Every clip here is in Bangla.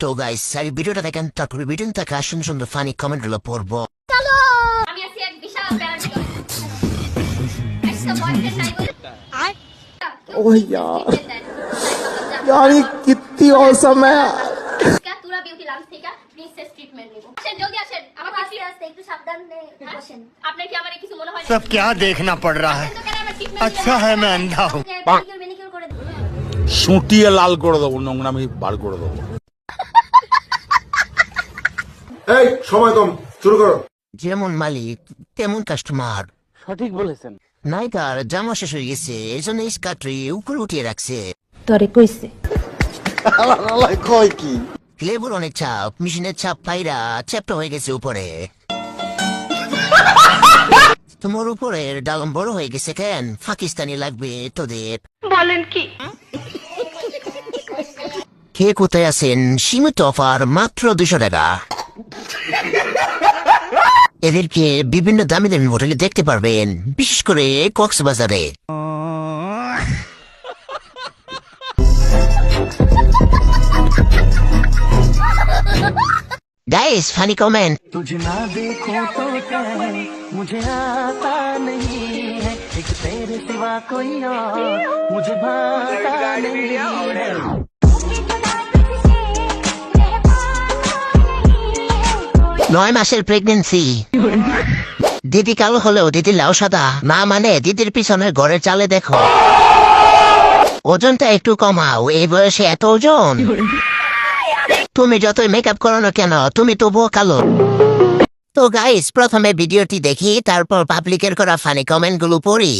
তো গাইস এই ভিডিওটা দেখেন তারপরে ভিডিও থেকে আসুন সুন্দর ফানি কমেন্ট গুলো পড়বো আমি আছি এক বিশাল প্যারার ভিতরে একটা বয়ফ্রেন্ড নাই বলে ओह यार यार ये कितनी औसम है তুরা বিউটি লাঞ্চ থেকে প্রিন্সেস ট্রিটমেন্ট নিব আসেন জলদি আসেন আমার কাছে আসতে একটু সাবধানে বসেন আপনার কি আমার কিছু মনে হয় না सब क्या देखना पड़ रहा है তো কেন আমার treatment अच्छा है मैं अंधा हूँ ম্যানিকিউর ম্যানিকিউর করে দেবো সুটিয়ে লাল করে দেবো নোংরামি বার করে দেবো এই সময় কম শুরু করো। যেমন মালিক তেমন কাস্টমার সঠিক বলেছেন। নায়িকার জামা শেষ হয়ে গেছে এই জন্য স্কার্টটি উপরে উঠিয়ে রাখছে। তরে কইছে। কয় কি? লেবুর অনেক চাপ মেশিনের চাপ পাইরা চ্যাপটা হয়ে গেছে উপরে। তোমার উপরের ডালম বড় হয়ে গেছে কেন? পাকিস্তানি লাগবে তোদের। বলেন কি? কে কোথায় আছেন? সীমিত অফার মাত্র দুশো টাকা। এদেরকে বিভিন্ন দামি দামি হোটেলে দেখতে পারবেন বিশেষ করে কক্সবাজারে গাইস ফানি কমেন্ট तुझे ना देखो तो क्या मुझे आता नहीं है एक तेरे सिवा कोई और मुझे भाता नहीं है নয় মাসের প্রেগনেন্সি দিদি কালো হলেও দিদি লাউ সাদা। না মানে দিদির পিছনে ঘরের চালে দেখো। ওজনটা একটু কমাও, এই বয়সে এত ওজন। তুমি যতই মেকআপ করো না কেন, তুমি তবুও কালো। তো গাইস প্রথমে ভিডিওটি দেখি, তারপর পাবলিকের করা ফানি কমেন্টগুলো পড়ি।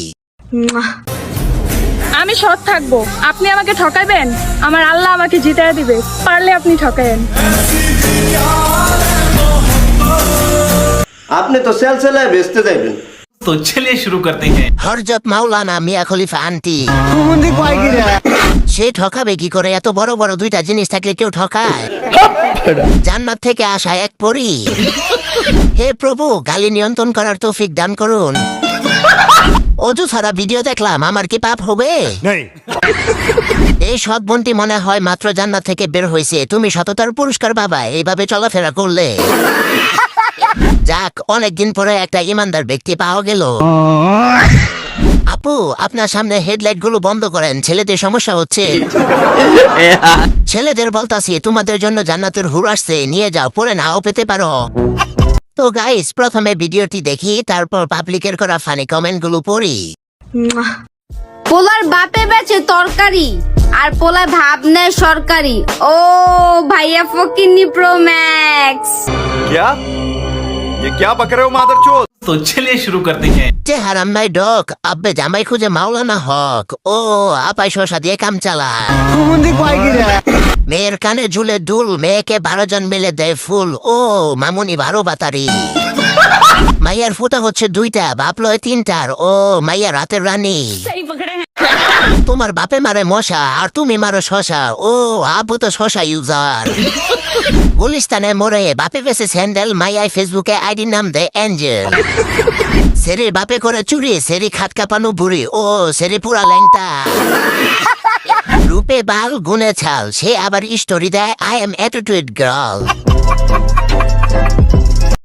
আমি সৎ থাকব। আপনি আমাকে ঠকাবেন? আমার আল্লাহ আমাকে জিতায় দিবে। পারলে আপনি ঠকায়েন। আপনি তো সেলসেলায় বেচতে যাইবেন। তো চলে শুরু করতে হ্যাঁ হরজত মাওলানা মিয়া খলিফা আন্টি। সে ঠকাবে কি করে? এত বড় বড় দুইটা জিনিস থাকলে কেউ ঠকায়? জান্নাত থেকে আসা এক পরি। হে প্রভু গালি নিয়ন্ত্রণ করার তৌফিক দান করুন। অজু সারা ভিডিও দেখলাম আমার কি পাপ হবে? এই সৎবন্টি মনে হয় মাত্র জান্নাত থেকে বের হয়েছে। তুমি সততার পুরস্কার বাবা এইভাবে চলাফেরা করলে। যাক অনেকদিন পরে একটা ইমানদার ব্যক্তি পাওয়া গেল। আপু আপনার সামনে হেডলাইটগুলো বন্ধ করেন ছেলেদের সমস্যা হচ্ছে। ছেলেদের বলতাছি তোমাদের জন্য জান্নাতের হুর আসছে নিয়ে যাও পরে নাও পেতে পারো। তো গাইস প্রথমে ভিডিওটি দেখি তারপর পাবলিকের করা ফানি কমেন্টগুলো পড়ি। পোলার বাপে বেচে তরকারি আর পোলা ভাব নেয় সরকারি। ও ভাইয়া ফকিনি প্রো ম্যাক্স। ये क्या बक रहे हो मादर तो चलिए शुरू करते हैं যে হারাম ভাই ডক আব্বে জামাই খুঁজে মাওলানা হক ও আপাই শশা দিয়ে কাম চালায় কুমুন্দি কয় কি রে মেয়ের কানে ঝুলে দুল মেয়েকে বারো জন মিলে দেয় ফুল ও মামুনি বারো বাতারি মাইয়ার ফুটা হচ্ছে দুইটা বাপ লয় তিনটার ও মাইয়া রাতের রানী তোমার বাপে মারে মশা আর তুমি মারো শশা ও আপু তো শশা ইউজার গুলিস্তানে মোড়ে বাপে পেছে স্যান্ডেল মাইয়াই ফেসবুকে আইডি নাম দে অ্যাঞ্জেল সেরে বাপে করে চুরি সেরি খাত কাপানো বুড়ি ও সেরি পুরা ল্যাংটা রূপে বাল গুনে ছাল সে আবার স্টোরি দেয় আই এম অ্যাটিটিউড গার্ল